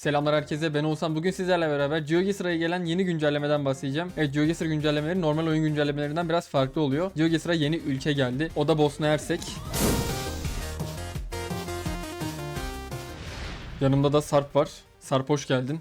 Selamlar herkese ben Oğuzhan. Bugün sizlerle beraber GeoGester'a gelen yeni güncellemeden bahsedeceğim. Evet GeoGester güncellemeleri normal oyun güncellemelerinden biraz farklı oluyor. GeoGester'a yeni ülke geldi. O da Bosna Hersek. Yanımda da Sarp var. Sarp hoş geldin.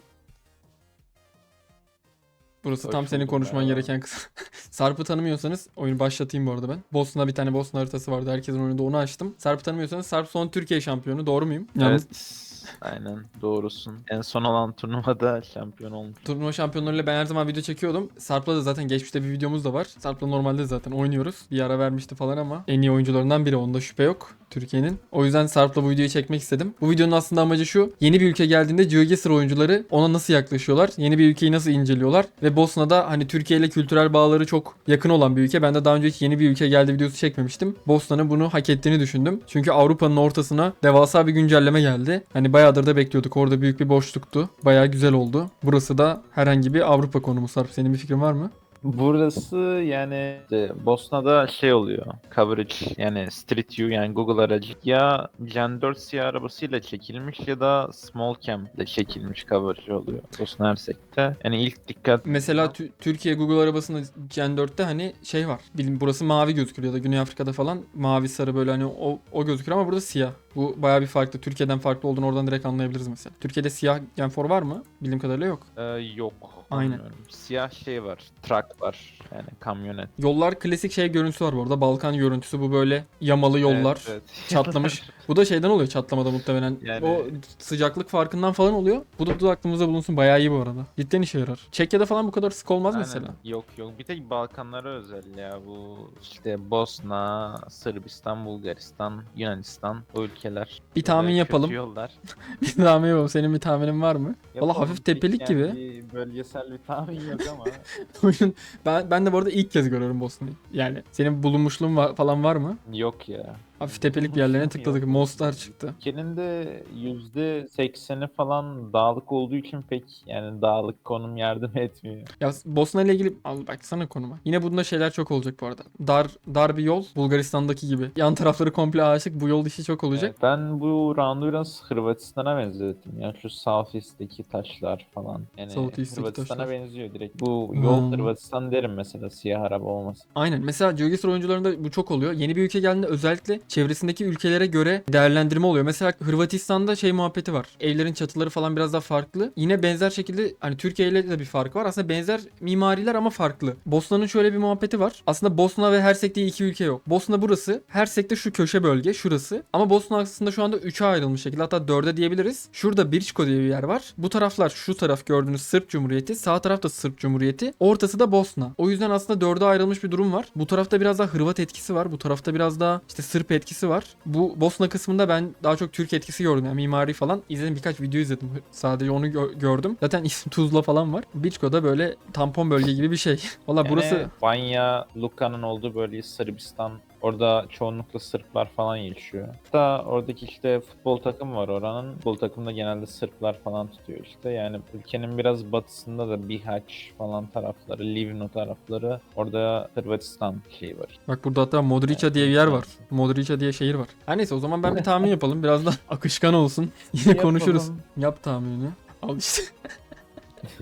Burası Hoş tam senin konuşman merhaba. gereken kısım. Sarp'ı tanımıyorsanız oyunu başlatayım bu arada ben. Bosna bir tane Bosna haritası vardı. Herkesin oyununda onu açtım. Sarp'ı tanımıyorsanız Sarp son Türkiye şampiyonu. Doğru muyum? Yalnız Evet. Aynen doğrusun. En son olan turnuvada şampiyon olmuş. Turnuva şampiyonlarıyla ben her zaman video çekiyordum. Sarp'la da zaten geçmişte bir videomuz da var. Sarp'la normalde zaten oynuyoruz. Bir ara vermişti falan ama en iyi oyuncularından biri onda şüphe yok. Türkiye'nin. O yüzden Sarp'la bu videoyu çekmek istedim. Bu videonun aslında amacı şu. Yeni bir ülke geldiğinde GeoGuessr oyuncuları ona nasıl yaklaşıyorlar? Yeni bir ülkeyi nasıl inceliyorlar? Ve Bosna'da hani Türkiye ile kültürel bağları çok yakın olan bir ülke. Ben de daha önce hiç yeni bir ülke geldi videosu çekmemiştim. Bosna'nın bunu hak ettiğini düşündüm. Çünkü Avrupa'nın ortasına devasa bir güncelleme geldi. Hani bayağıdır da bekliyorduk. Orada büyük bir boşluktu. Bayağı güzel oldu. Burası da herhangi bir Avrupa konumu Sarp. Senin bir fikrin var mı? Burası yani işte Bosna'da şey oluyor. Coverage yani Street View yani Google aracı ya Gen 4 siyah arabasıyla çekilmiş ya da Small Cam ile çekilmiş coverage oluyor. Bosna Hersek'te. Yani ilk dikkat Mesela Tü- Türkiye Google arabasında Gen 4'te hani şey var. Bilin burası mavi gözüküyor ya da Güney Afrika'da falan mavi sarı böyle hani o, o gözüküyor ama burada siyah. Bu bayağı bir farklı. Türkiye'den farklı olduğunu oradan direkt anlayabiliriz mesela. Türkiye'de siyah Gen 4 var mı? Bildiğim kadarıyla yok. e, yok. Aynen. Bilmiyorum. Siyah şey var. Truck var. Yani kamyonet. Yollar klasik şey görüntüsü var bu arada. Balkan görüntüsü bu böyle yamalı yollar. Evet, evet. Çatlamış. Bu da şeyden oluyor çatlamada muhtemelen. Yani- O sıcaklık farkından falan oluyor. Bu da, bu da aklımızda bulunsun bayağı iyi bu arada. Cidden işe yarar. Çekya'da falan bu kadar sık olmaz Aynen. mesela. Yok yok. Bir tek Balkanlara özel ya bu işte Bosna, Sırbistan, Bulgaristan, Yunanistan o ülkeler. Bir tahmin Böyle kötü yapalım. Yollar. Bir tahmin yapalım. Senin bir tahminin var mı? Valla hafif tepelik gibi. yani bölgesel bir tahmin yok ama. Oyun ben ben de bu arada ilk kez görüyorum Bosna'yı. Yani senin bulunmuşluğun falan var mı? yok ya. Hafif tepelik bir yerlerine tıkladık. Mostar çıktı. Ülkenin de %80'i falan dağlık olduğu için pek yani dağlık konum yardım etmiyor. Ya Bosna ile ilgili al baksana konuma. Yine bunda şeyler çok olacak bu arada. Dar dar bir yol Bulgaristan'daki gibi. Yan tarafları komple ağaçlık. Bu yol işi çok olacak. Evet, ben bu roundu biraz Hırvatistan'a benzettim. Yani şu South East'teki taşlar falan. Yani Hırvatistan'a benziyor direkt. Bu yol Hmm. Hırvatistan derim mesela siyah araba olmasın. Aynen. Mesela GeoGuessr oyuncularında bu çok oluyor. Yeni bir ülke geldiğinde özellikle çevresindeki ülkelere göre değerlendirme oluyor. Mesela Hırvatistan'da şey muhabbeti var. Evlerin çatıları falan biraz daha farklı. Yine benzer şekilde hani Türkiye ile de bir fark var. Aslında benzer mimariler ama farklı. Bosna'nın şöyle bir muhabbeti var. Aslında Bosna ve Hersek diye iki ülke yok. Bosna burası. Hersek de şu köşe bölge şurası. Ama Bosna aslında şu anda 3'e ayrılmış şekilde. Hatta 4'e diyebiliriz. Şurada Birçko diye bir yer var. Bu taraflar şu taraf gördüğünüz Sırp Cumhuriyeti. Sağ taraf da Sırp Cumhuriyeti. Ortası da Bosna. O yüzden aslında 4'e ayrılmış bir durum var. Bu tarafta biraz daha Hırvat etkisi var. Bu tarafta biraz daha işte Sırp etkisi var. Bu Bosna kısmında ben daha çok Türk etkisi gördüm. Yani mimari falan izledim. Birkaç video izledim. Sadece onu gö- gördüm. Zaten isim Tuzla falan var. Birçko da böyle tampon bölge gibi bir şey. Valla Yani Banya, Luka'nın olduğu bölge Sırbistan. Orada çoğunlukla Sırplar falan yaşıyor. Hatta oradaki işte futbol takım var oranın. Futbol takımda genelde Sırplar falan tutuyor işte. Yani ülkenin biraz batısında da Bihaç falan tarafları, Livno tarafları. Orada Hırvatistan şeyi var. Bak burada hatta Modrica Evet, diye bir yer var. Modrica diye şehir var. Her neyse o zaman ben bir tahmin yapalım. Biraz da akışkan olsun. Yine Yapalım. konuşuruz. Yap tahminini. Al işte.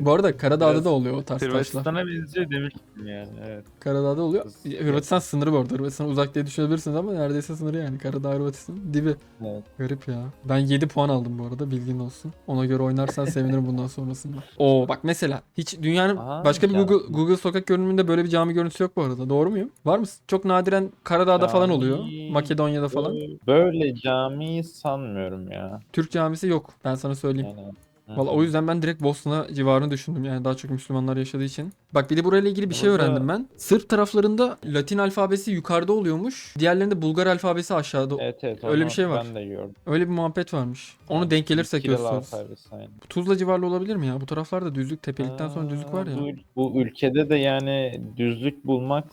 Bu arada Karadağ'da Biraz da oluyor o tarz taşlar. Hırvatistan'a benziyor demiştim yani evet. Karadağ'da oluyor. Hırvatistan sınırı bu arada. Hırvatistan uzak diye düşünebilirsiniz ama neredeyse sınırı yani. Karadağ Hırvatistan dibi. Evet. Garip ya. Ben 7 puan aldım bu arada bilgin olsun. Ona göre oynarsan sevinirim bundan sonrasında. Oo bak mesela hiç dünyanın Aa, başka bir ya. Google Google sokak görünümünde böyle bir cami görüntüsü yok bu arada. Doğru muyum? Var mı? Çok nadiren Karadağ'da falan Cami- oluyor. Makedonya'da falan. Böyle cami sanmıyorum ya. Türk camisi yok. Ben sana söyleyeyim. Yani. Valla o yüzden ben direkt Bosna civarını düşündüm yani daha çok Müslümanlar yaşadığı için. Bak bir de burayla ilgili bir şey öğrendim ben. Sırp taraflarında Latin alfabesi yukarıda oluyormuş. Diğerlerinde Bulgar alfabesi aşağıda. Evet evet. Öyle bir şey var. Ben de gördüm. Öyle bir muhabbet varmış. Onu Yani denk gelirsek gösteririz. Tuzla civarlı olabilir mi ya? Bu taraflarda düzlük tepelikten sonra düzlük var ya. Bu, bu ülkede de yani düzlük bulmak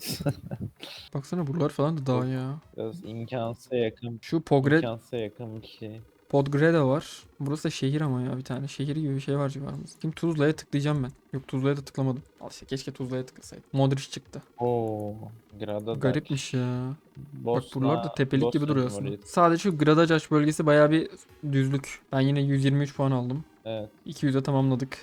Baksana buralar falan da dağ ya. biraz imkansıza yakın, Şu Pogred imkansıza yakın bir şey. Podgorica var. Burası da şehir ama ya bir tane. Şehir gibi bir şey var civarımızda. Kim Tuzla'ya tıklayacağım ben. Yok Tuzla'ya da tıklamadım. Al işte keşke Tuzla'ya tıklasaydım. Modric çıktı. Oo. Grada Garipmiş ya. Bak Bosna, buralar da tepelik gibi Bosna duruyor aslında. Cumhuriyeti. Sadece şu Gradacaş bölgesi baya bir düzlük. Ben yine 123 puan aldım. Evet. 200'e tamamladık.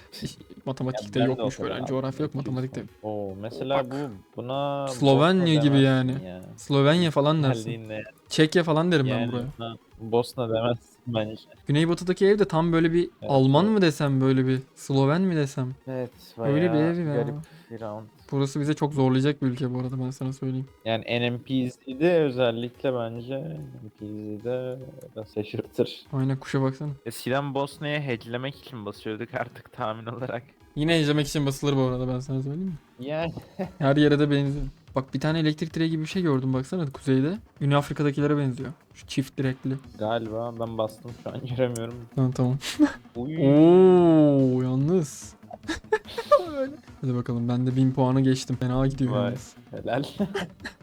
Matematikte Ya ben de yokmuş böyle. Coğrafya yok 200 matematikte. Oo mesela Bak. bu buna Slovenya gibi yani. Ya. Slovenya falan dersin. Çekya falan derim ben yani buraya. buna Bosna demezsin bence. Güneybatıdaki ev de tam böyle bir Evet, Alman evet. mı desem böyle bir Sloven mi desem. Evet Öyle bir ev ya. garip bir round. Burası bize çok zorlayacak bir ülke bu arada ben sana söyleyeyim. Yani NMPZ'de özellikle bence NMPZ'de da şaşırtır. Aynen kuşa baksana. Eskiden Bosna'ya hacklemek için basıyorduk artık tahmin olarak. Yine izlemek için basılır bu arada ben sana söyleyeyim mi? Yani Her yere de benziyor. Bak bir tane elektrik direği gibi bir şey gördüm baksana kuzeyde. Güney Afrika'dakilere benziyor. Şu çift direkli. galiba ben bastım şu an göremiyorum. Tamam tamam. Oo yalnız. Hadi bakalım ben de 1000 puanı geçtim. Fena gidiyor Vay. yalnız. Helal.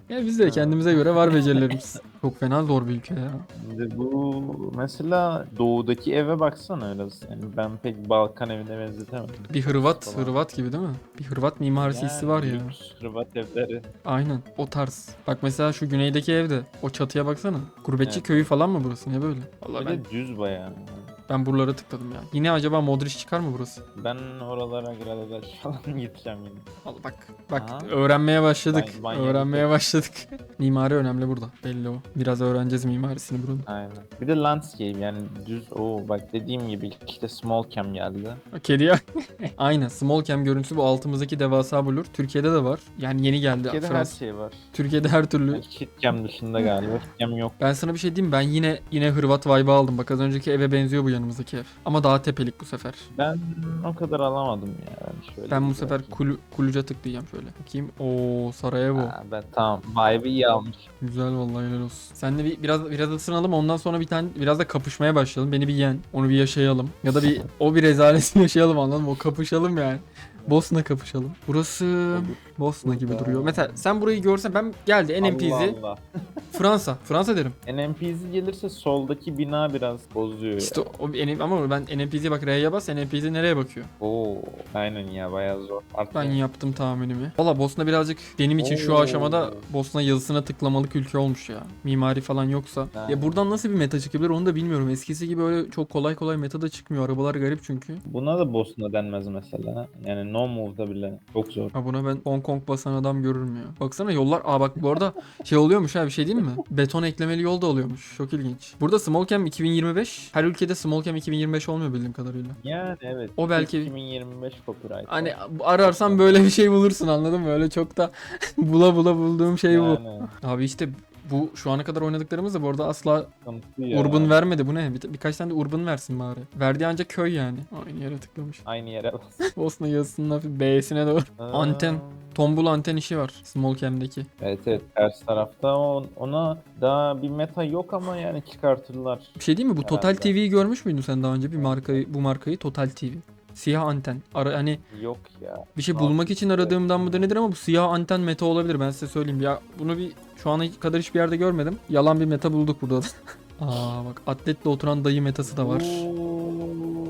Ya biz de kendimize göre var becerilerimiz. Çok fena zor bir ülke ya. Şimdi bu mesela doğudaki eve baksana öyle. Yani ben pek Balkan evine benzetemedim. Bir Hırvat, Falan. Hırvat gibi değil mi? Bir Hırvat mimarisi hissi var ya. lüks Hırvat evleri. Aynen o tarz. Bak mesela şu güneydeki evde o çatıya baksana. Gurbetçi Evet. köyü falan mı burası? Ne böyle? Vallahi Bir ben, düz bayağı. Ben buralara tıkladım ya. Yine acaba Modric çıkar mı burası? Ben oralara Gradadaş falan gideceğim yine. Al bak. Bak Aha. öğrenmeye başladık. Ben- ben öğrenmeye başladık. Mimari önemli burada. Belli o. Biraz öğreneceğiz mimarisini buranın. Aynen. Bir de landscape yani düz o bak dediğim gibi işte small cam geldi. Kedi ya. Aynen. Small cam görüntüsü bu altımızdaki devasa blur. Türkiye'de de var. Yani yeni geldi. Türkiye'de her Frans- şey var. Türkiye'de her türlü. Kit cam dışında galiba. Kit cam yok. Ben sana bir şey diyeyim ben yine yine Hırvat vibe aldım. Bak az önceki eve benziyor bu yanımızdaki ev. Ama daha tepelik bu sefer. Ben o kadar alamadım ya. Ben, şöyle Ben bu sefer kulu, kuluca tıklayacağım şöyle. Bakayım. Oo Sarajevo. Ha, ben tamam. Vibe'ı iyi almış. Güzel vallahi helal olsun. Sen de bir, biraz biraz ısınalım ondan sonra bir tane biraz da kapışmaya başlayalım. Beni bir yen. Onu bir yaşayalım. Ya da bir o bir rezaleti yaşayalım anladın mı? O kapışalım yani. Bosna kapışalım. Burası Bosna gibi duruyor. Mesela sen burayı görsen ben geldi NMPZ Allah Allah. Fransa. Fransa derim. NMPZ gelirse soldaki bina biraz bozuyor İşte ya. o NM ama ben NMPZ'ye bak R'ye bas NMPZ nereye bakıyor? Oo, aynen ya bayağı zor. Artık Ben yaptım tahminimi. Valla Bosna birazcık benim için şu Oo. aşamada Bosna yazısına tıklamalık ülke olmuş ya. Mimari falan yoksa. Ha. Ya buradan nasıl bir meta çıkabilir onu da bilmiyorum. Eskisi gibi öyle çok kolay kolay meta da çıkmıyor. Arabalar garip çünkü. Buna da Bosna denmez mesela. Yani no move'da bile çok zor. Ha buna ben Hong Kong basan adam görürüm ya. Baksana yollar. Aa bak bu arada şey oluyormuş ha bir şey değil mi? Beton eklemeli yol da oluyormuş. Çok ilginç. Burada Small Cam 2025. Her ülkede Small Cam 2025 olmuyor bildiğim kadarıyla. Yani evet. O belki- 2025 copyright. Hani ararsan böyle bir şey bulursun anladın mı? Öyle çok da bula bula bulduğum şey bu. yani, Abi işte bu şu ana kadar oynadıklarımız da bu arada asla urban vermedi. Bu ne? Bir, birkaç tane de urban versin bari. Verdiği ancak köy yani. Aynı yere tıklamış. Aynı yere bas. Bosna yazısının hafif B'sine doğru. Anten. Tombul anten işi var. Small cam'deki. Evet evet ters tarafta o- ona daha bir meta yok ama yani çıkartırlar. Bir şey değil mi? Bu Total. TV'yi görmüş müydün sen daha önce bir markayı bu markayı Total TV. Siyah anten. Ara, hani Yok ya. bir şey bulmak için aradığımdan mıdır nedir ama bu siyah anten meta olabilir ben size söyleyeyim. Ya bunu bir şu ana kadar hiçbir yerde görmedim. Yalan bir meta bulduk burada da. Aa bak atletle oturan dayı metası da var. Oo.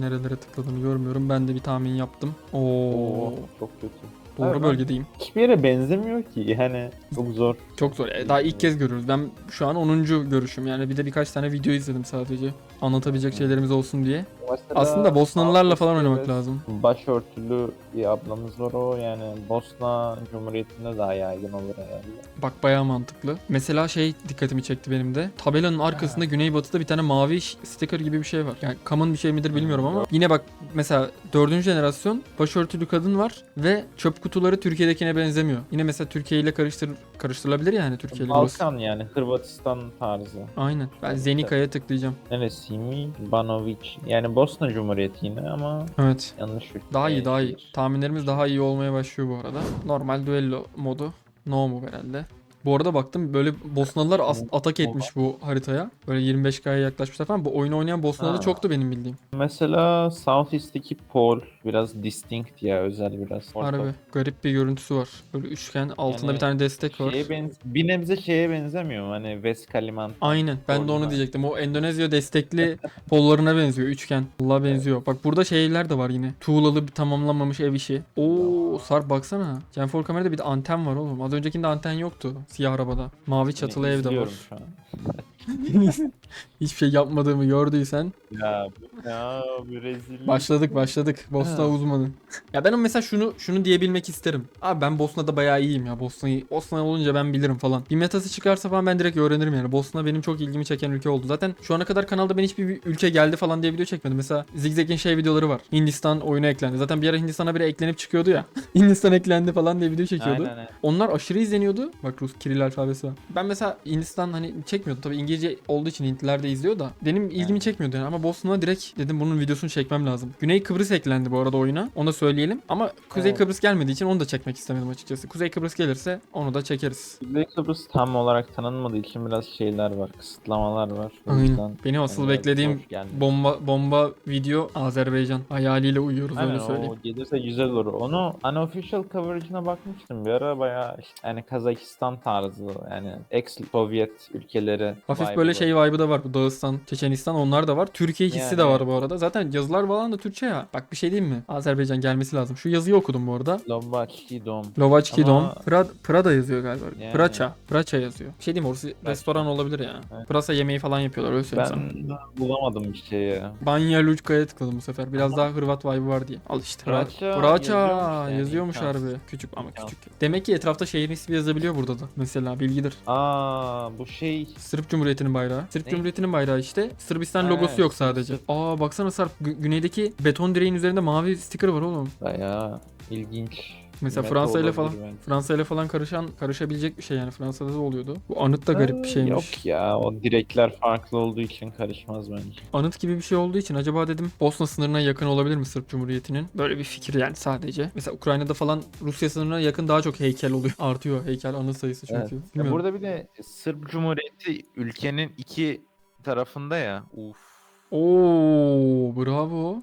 Nerelere tıkladığını görmüyorum. Ben de bir tahmin yaptım. Oo. Oo, çok kötü. Doğru Abi ben- bölgedeyim. Hiçbir yere benzemiyor ki yani çok zor. Çok zor. E, Daha ilk kez görüyoruz. Ben şu an 10. görüşüm. Yani bir de birkaç tane video izledim sadece. Anlatabilecek şeylerimiz olsun diye. Mesela Aslında Bosnalılarla falan oynamak lazım. Başörtülü bir ablamız var o yani Bosna Cumhuriyeti'nde daha yaygın olur herhalde. Bak bayağı mantıklı. Mesela şey dikkatimi çekti benim de. Tabelanın arkasında güneybatıda bir tane mavi sticker gibi bir şey var. Yani common bir şey midir bilmiyorum ama. Yine bak mesela dördüncü jenerasyon başörtülü kadın var ve çöp kutuları Türkiye'dekine benzemiyor. Yine mesela Türkiye ile karıştır karıştırılabilir yani Türkiye ile burası. Balkan yani Hırvatistan tarzı. Aynen. Ben Zenika'ya tıklayacağım. Neresiymiş? Banovic. Yani Bosna Cumhuriyeti yine ama Evet. yanlış ülke. Daha iyi daha iyi. Tahminlerimiz daha iyi olmaya başlıyor bu arada. Normal duello modu. No mu herhalde. Bu arada baktım böyle Bosnalılar as- atak etmiş bu haritaya. Böyle 25K'ya yaklaşmışlar falan. Bu oyunu oynayan Bosnalı Ha. çoktu benim bildiğim. Mesela Southeast'teki pol biraz distinct ya özel biraz. Harbi garip bir görüntüsü var. Böyle üçgen altında Yani bir tane destek var. Şeye benz bir nebze şeye benzemiyor mu? Hani West Kalimantan. Aynen. Ben de onu Orada. diyecektim. O Endonezya destekli pollarına benziyor. Üçgen. Allah benziyor. Bak burada şeyler de var yine. Tuğlalı bir tamamlanmamış ev işi. Oo Sarp baksana. Genfor kamerada bir de anten var oğlum. Az öncekinde anten yoktu. Siyah arabada. Mavi çatılı ev de var. izliyorum şu an. Hiçbir şey yapmadığımı gördüysen Ya bu ya bir rezillik. başladık başladık. Bosna Ha. uzmanı. ya ben mesela şunu şunu diyebilmek isterim. Abi ben Bosna'da bayağı iyiyim ya. Bosna'yı Bosna olunca ben bilirim falan. Bir metası çıkarsa falan ben direkt öğrenirim yani. Bosna benim çok ilgimi çeken ülke oldu. Zaten şu ana kadar kanalda ben hiçbir bir ülke geldi falan diye video çekmedim. Mesela Zigzag'in şey videoları var. Hindistan oyuna eklendi. Zaten bir ara Hindistan'a biri eklenip çıkıyordu ya. Hindistan eklendi falan diye video çekiyordu. Aynen aynen. Onlar aşırı izleniyordu. Bak Rus Kiril alfabesi var. Ben mesela Hindistan hani çekmiyordum. Tabii İngilizce olduğu için Hintliler de izliyor da. Benim ilgimi çekmiyordu yani. Ama Bosna direkt dedim bunun videosunu çekmem lazım. Güney Kıbrıs eklendi bu arada oyuna. Onu da söyleyelim. Ama Kuzey Evet. Kıbrıs gelmediği için onu da çekmek istemedim açıkçası. Kuzey Kıbrıs gelirse onu da çekeriz. Kuzey Kıbrıs tam olarak tanınmadığı için biraz şeyler var, kısıtlamalar var. O yüzden Benim asıl biraz beklediğim bomba bomba video Azerbaycan. Hayaliyle uyuyoruz Aynen öyle söyleyeyim. o gelirse güzel olur. Onu unofficial coverage'ına bakmıştım bir ara bayağı işte yani Kazakistan tarzı yani ex-Sovyet ülkeleri. Hafif vibe'ı böyle şey vibe'ı da var. Bu Dağıstan, Çeçenistan onlar da var. Türkiye hissi de Yani. var bu arada. Zaten yazılar falan da Türkçe ya. Bak bir şey diyeyim mi? Azerbaycan gelmesi lazım. Şu yazıyı okudum bu arada. Lovaçki Dom. Lovaçki Dom. Ama- Pra- Prada yazıyor galiba. Yani. Praça. Praça yazıyor. Bir şey diyeyim? Orası restoran olabilir ya. Evet. Pırasa yemeği falan yapıyorlar öyle söyleyeyim sana. Ben bulamadım bir şey ya. Banja Lučka'ya tıkladım bu sefer. Biraz Ama- daha Hırvat vibe var diye. Al işte. Praça Praça yazıyormuş yani, yazıyormuş imkansız. harbi. Küçük ama küçük. Demek ki etrafta şehir ismi yazabiliyor burada da. Mesela bilgidir. Aa bu şey Sırp Cumhuriyeti'nin bayrağı. Sırp Ne? Cumhuriyeti'nin bayrağı işte. Sırbistan Ha, logosu yok sadece. Aa baksana Sarp. Gü- güneydeki beton direğin üzerinde mavi sticker var oğlum. bayağı ilginç. Mesela Meta Fransa ile falan bence. Fransa ile falan karışan karışabilecek bir şey yani Fransa'da da oluyordu. Bu anıt da garip bir şeymiş. Yok ya o direkler farklı olduğu için karışmaz bence. Anıt gibi bir şey olduğu için acaba dedim Bosna sınırına yakın olabilir mi Sırp Cumhuriyeti'nin? Böyle bir fikir yani sadece. Mesela Ukrayna'da falan Rusya sınırına yakın daha çok heykel oluyor. Artıyor heykel anıt sayısı çünkü. Evet. Ya burada bir de Sırp Cumhuriyeti ülkenin iki tarafında ya. Uf. Oo bravo.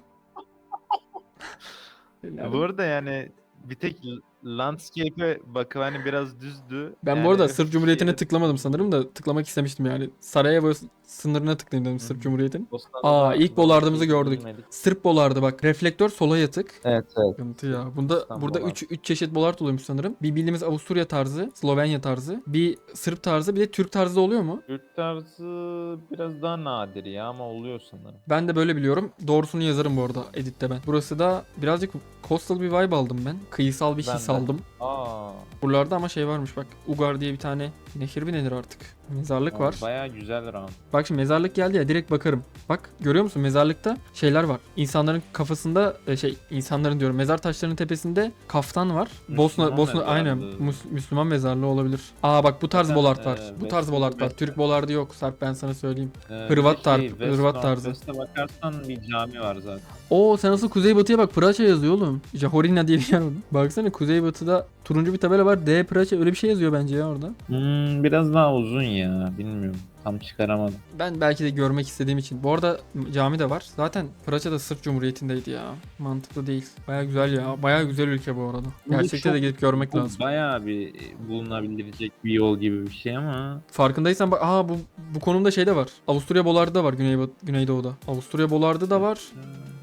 Ya bu arada yani bir tek landscape'e bakıp hani biraz düzdü. Ben yani bu arada Sırp Cumhuriyeti'ne şeyde- tıklamadım sanırım da tıklamak istemiştim yani. Sarajevo sınırına tıklayayım dedim Sırp. Cumhuriyeti'nin. Aa, ilk bolardığımızı gördük. Sırp bolardı bak. Reflektör sola yatık. Evet evet. Sıkıntı ya. Bunda İstanbul burada bolard. 3 3 çeşit bolard oluyormuş sanırım. Bir bildiğimiz Avusturya tarzı, Slovenya tarzı, bir Sırp tarzı, bir de Türk tarzı oluyor mu? Türk tarzı biraz daha nadir ya ama oluyor sanırım. Ben de böyle biliyorum. Doğrusunu yazarım bu arada editte ben. Burası da birazcık coastal bir vibe aldım ben. Kıyısal bir Ben his de. aldım. Aa. Buralarda ama şey varmış bak. Ugar diye bir tane nehir mi denir artık? Mezarlık var. Bayağı güzel round. Bak şimdi mezarlık geldi ya direkt bakarım. Bak görüyor musun mezarlıkta şeyler var. İnsanların kafasında e, şey insanların diyorum mezar taşlarının tepesinde kaftan var. Bosna Müslüman Bosna mezarlığı. aynen Mus- Müslüman mezarlığı olabilir. Aa bak bu tarz Zaten, bolard var. e, bu tarz bolard var. Türk bolardı yok. Sarp ben sana söyleyeyim. Ee, Hırvat bir de tar- West Hırvat tarzı. West'e bakarsan bir cami var zaten. Oo sen nasıl kuzeybatıya bak Praça yazıyor oğlum. Jahorina diye bir yer orada. Baksana kuzeybatıda turuncu bir tabela var. D Praça öyle bir şey yazıyor bence ya orada. Hmm, biraz daha uzun ya. Bilmiyorum. Tam çıkaramadım. Ben belki de görmek istediğim için. Bu arada cami de var. Zaten Praça da Sırp Cumhuriyeti'ndeydi ya. Mantıklı değil. Baya güzel ya. Baya güzel ülke bu arada. Gerçekte de gidip görmek Bu lazım. bayağı bir bulunabilecek bir yol gibi bir şey ama. Farkındaysan bak aa bu bu konumda şey de var. Avusturya Bolardı da var Güney Güneydoğu'da. Avusturya Bolardı da var.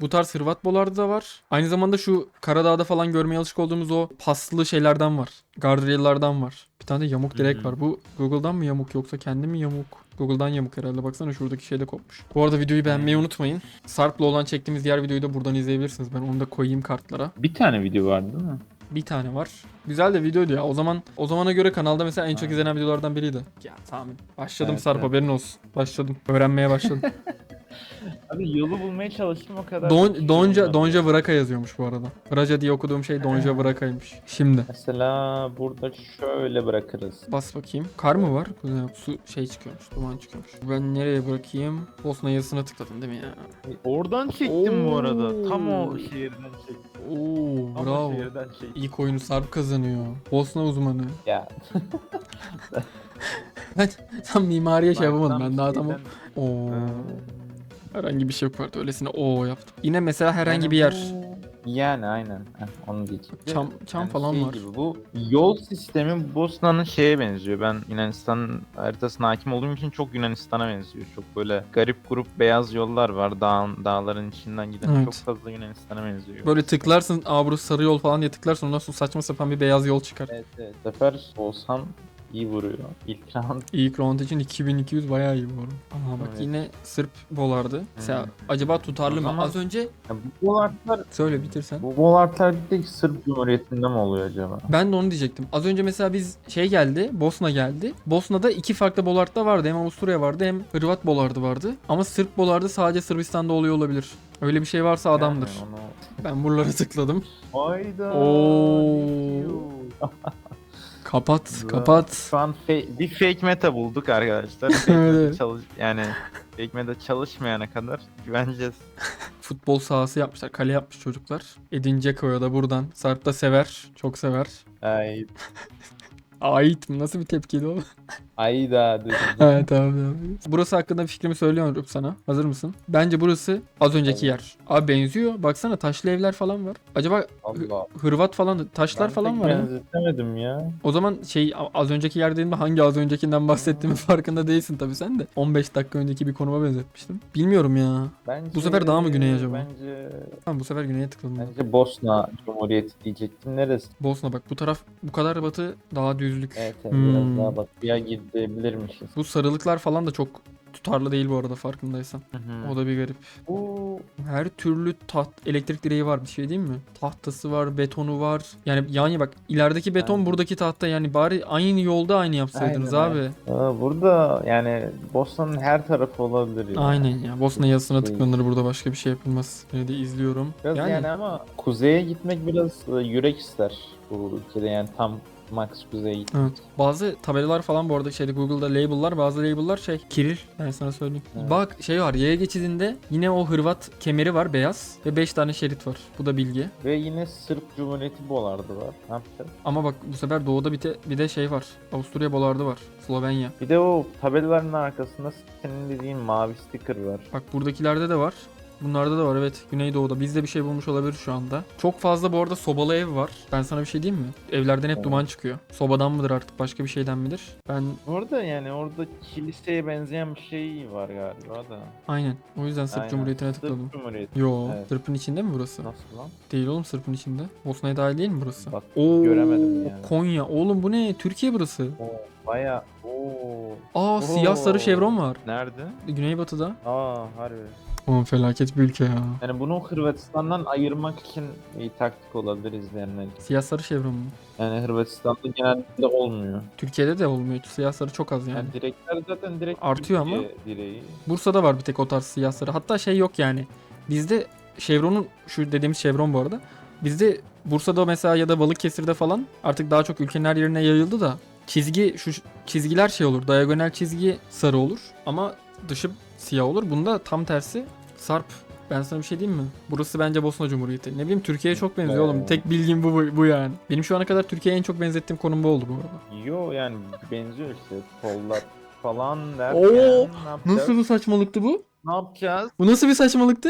Bu tarz Hırvat Bolardı da var. Aynı zamanda şu Karadağ'da falan görmeye alışık olduğumuz o paslı şeylerden var. Guardrail'lardan var. Bir tane de yamuk direk hı. var. Bu Google'dan mı yamuk yoksa kendi mi yamuk? Google'dan yamuk herhalde. Baksana şuradaki şey de kopmuş. Bu arada videoyu beğenmeyi unutmayın. Sarp'la olan çektiğimiz diğer videoyu da buradan izleyebilirsiniz. Ben onu da koyayım kartlara. Bir tane video vardı değil mi? Bir tane var. Güzel de videoydu ya. O zaman o zamana göre kanalda mesela en çok Aynen. izlenen videolardan biriydi. Ya tamam. Başladım Evet, Sarp evet. haberin olsun. Başladım. Öğrenmeye başladım. Abi yolu bulmaya çalıştım o kadar. Don, şey Donca, olmadı. Donca Vraka yazıyormuş bu arada. Vraca diye okuduğum şey Donca Vraka'ymış. Şimdi. Mesela burada şöyle bırakırız. Bas bakayım. Kar mı var? Su şey çıkıyormuş. Duman çıkıyormuş. Ben nereye bırakayım? Bosna yazısına tıkladım değil mi ya? Oradan çektim bu arada. Tam Oo. o şehirden çektim. Oo Tam bravo. o şehirden çektim. İlk oyunu Sarp kazanıyor. Bosna uzmanı. Ya. Ben tam mimariye şey yapamadım Tam ben daha şeyden- tamam. Oo. Ha. Herhangi bir şey yok vardı. Öylesine o yaptım. Yine mesela herhangi bir yer. Yani aynen. Heh, onu diyeceğim. Çam, çam Yani falan şey var. Gibi, bu yol sistemi Bosna'nın şeye benziyor. Ben Yunanistan haritasına hakim olduğum için çok Yunanistan'a benziyor. Çok böyle garip grup beyaz yollar var. Dağın, dağların içinden giden Evet. çok fazla Yunanistan'a benziyor. Böyle tıklarsın aa burası sarı yol falan diye tıklarsın ondan sonra saçma sapan bir beyaz yol çıkar. Evet evet. Bu sefer Oğuzhan iyi vuruyor. İlk round İlk round için 2200 bayağı iyi bu arada. Bak Evet. yine Sırp bolardı. Mesela Hmm. acaba tutarlı mı? Az önce Ya bu bolartlar, söyle bitirsen. bu bolartlar bir tek Sırp Cumhuriyeti'nde mi oluyor acaba? Ben de onu diyecektim. Az önce mesela biz şey geldi, Bosna geldi. Bosna'da iki farklı bolardı da vardı. Hem Avusturya vardı hem Hırvat bolardı vardı. Ama Sırp bolardı sadece Sırbistan'da oluyor olabilir. Öyle bir şey varsa adamdır. Yani onu... Ben buralara tıkladım. Hayda. Oo. Kapat, kapat. Şu an fa- bir fake meta bulduk arkadaşlar. Evet, Fake meta evet. çalış yani fake meta çalışmayana kadar güveneceğiz. Futbol sahası yapmışlar. Kale yapmış çocuklar. Edin Dzeko'ya da buradan. Sarp da sever. Çok sever. Ay, Ait mi? Nasıl bir tepkiydi o? ayda dedim. evet tamam tamam. Burası hakkında bir fikrimi söylüyorum sana. Hazır mısın? Bence burası az önceki yer. Abi benziyor. Baksana taşlı evler falan var. Acaba Allah. Hırvat falan taşlar Ben falan pek var ya. benzetemedim ya. O zaman şey az önceki yer dediğimde hangi az öncekinden bahsettiğimi farkında değilsin tabii sen de. 15 dakika önceki bir konuma benzetmiştim. Bilmiyorum ya. Bence, Bu sefer daha mı güney acaba? Bence Tamam bu sefer güneye tıkladım. ben. bence Bosna Cumhuriyeti diyecektim. Neresi? Bosna bak bu taraf bu kadar batı daha düzlük. Evet, evet Hmm. biraz daha batıya gidebilirmişiz. Bu sarılıklar falan da çok tutarlı değil bu arada farkındaysan. O da bir garip. Bu Her türlü taht elektrik direği var bir şey değil mi? Tahtası var, betonu var. Yani yani bak ilerideki beton Aynen. buradaki tahta yani bari aynı yolda aynı yapsaydınız Aynen, abi. Aa, burada yani Bosna'nın her tarafı olabilir. Yani. Aynen ya. Bosna yazısına tıklanır burada başka bir şey yapılmaz. Yine de izliyorum. Biraz yani, yani... ama kuzeye gitmek biraz e, yürek ister bu ülkede yani tam max gitmek. Evet. Bazı tabelalar falan bu arada şeyde Google'da label'lar bazı label'lar şey Kiril ben sana söyleyeyim. Evet. Bak şey var yaya geçidinde yine o Hırvat kemeri var beyaz ve 5 tane şerit var. Bu da bilgi. Ve yine Sırp Cumhuriyeti bolardı var. Ne yapacağız? Ama bak bu sefer doğuda bir de, bir de şey var. Avusturya bolardı var. Slovenya. Bir de o tabelaların arkasında senin dediğin mavi sticker var. Bak buradakilerde de var. Bunlarda da var evet. Güneydoğu'da. Biz de bir şey bulmuş olabilir şu anda. Çok fazla bu arada sobalı ev var. Ben sana bir şey diyeyim mi? Evlerden hep duman çıkıyor. Sobadan mıdır artık başka bir şeyden midir? Ben Orada yani orada kiliseye benzeyen bir şey var galiba da. aynen. O yüzden Sırp Aynen. Cumhuriyeti'ne tıkladım. Sırp Cumhuriyeti. Yo, Evet. Sırp'ın içinde mi burası? Nasıl lan? Değil oğlum Sırp'ın içinde. Bosna'ya dahil değil mi burası? Bak Oo, göremedim yani. Konya. Oğlum bu ne? Türkiye burası. Oo, baya. Oo. Aa siyah sarı Oo. şevron var. Nerede? Güneybatıda. Aa harbi. Oğlum felaket bir ülke ya. Yani bunu Hırvatistan'dan ayırmak için bir taktik olabilir izleyenler için. Siyah sarı şevron mu? Yani Hırvatistan'da genelde olmuyor. Türkiye'de de olmuyor. Siyah sarı çok az yani. Yani direkler zaten direkt Artıyor ama. Türkiye direği. Bursa'da var bir tek o tarz siyah sarı. Hatta şey yok yani. Bizde Chevron'un şu dediğimiz Chevron bu arada. Bizde Bursa'da mesela ya da Balıkesir'de falan artık daha çok ülkenin her yerine yayıldı da çizgi şu çizgiler şey olur. Diagonal çizgi sarı olur ama dışı siyah olur. Bunda tam tersi Sarp. Ben sana bir şey diyeyim mi? Burası bence Bosna Cumhuriyeti. Ne bileyim Türkiye'ye çok benziyor oğlum. Tek bilgim bu, bu bu yani. Benim şu ana kadar Türkiye'ye en çok benzettiğim konum bu oldu bu arada. Yo yani benziyor işte kollar falan derken Oo, ne? Nasıl bir saçmalıktı bu? Ne yapacağız? Bu nasıl bir saçmalıktı?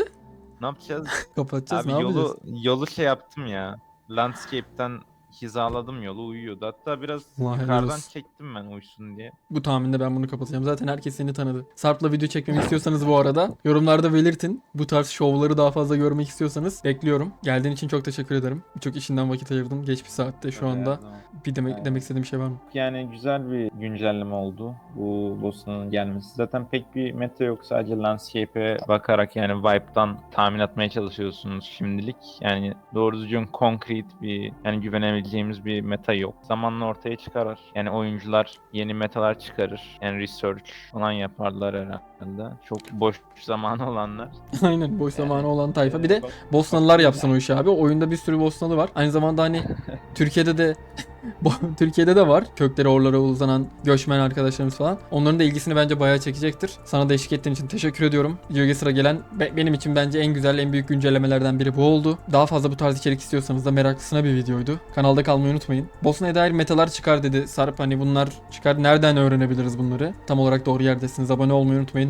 Ne yapacağız? Kapatacağız Abi ne yapacağız? yolu yolu şey yaptım ya. Landscape'ten hizaladım yolu uyuyordu. Hatta biraz Allah helal yukarıdan olsun. çektim ben uyusun diye. Bu tahminde ben bunu kapatacağım. Zaten herkes seni tanıdı. Sarp'la video çekmemi istiyorsanız bu arada yorumlarda belirtin. Bu tarz şovları daha fazla görmek istiyorsanız bekliyorum. Geldiğin için çok teşekkür ederim. Birçok işinden vakit ayırdım. Geç bir saatte şu anda. Bir demek, demek istediğim şey var mı? Yani güzel bir güncelleme oldu bu Bosna'nın gelmesi. Zaten pek bir meta yok sadece landscape'e bakarak yani vibe'dan tahmin etmeye çalışıyorsunuz şimdilik. Yani doğru düzgün concrete bir yani güvenebileceğiniz tutunabileceğimiz bir meta yok. Zamanla ortaya çıkarır. Yani oyuncular yeni metalar çıkarır. Yani research falan yaparlar herhalde. Çok boş zamanı olanlar. Aynen boş zamanı olan tayfa. Bir de Bosnalılar yapsın o işi abi. Oyunda bir sürü Bosnalı var. Aynı zamanda hani Türkiye'de de Türkiye'de de var. Kökleri oralara uzanan göçmen arkadaşlarımız falan. Onların da ilgisini bence bayağı çekecektir. Sana da eşlik ettiğin için teşekkür ediyorum. Videoya sıra gelen be- benim için bence en güzel, en büyük güncellemelerden biri bu oldu. Daha fazla bu tarz içerik istiyorsanız da meraklısına bir videoydu. Kanalda kalmayı unutmayın. Bosna'ya dair metalar çıkar dedi Sarp. Hani bunlar çıkar. Nereden öğrenebiliriz bunları? Tam olarak doğru yerdesiniz. Abone olmayı unutmayın.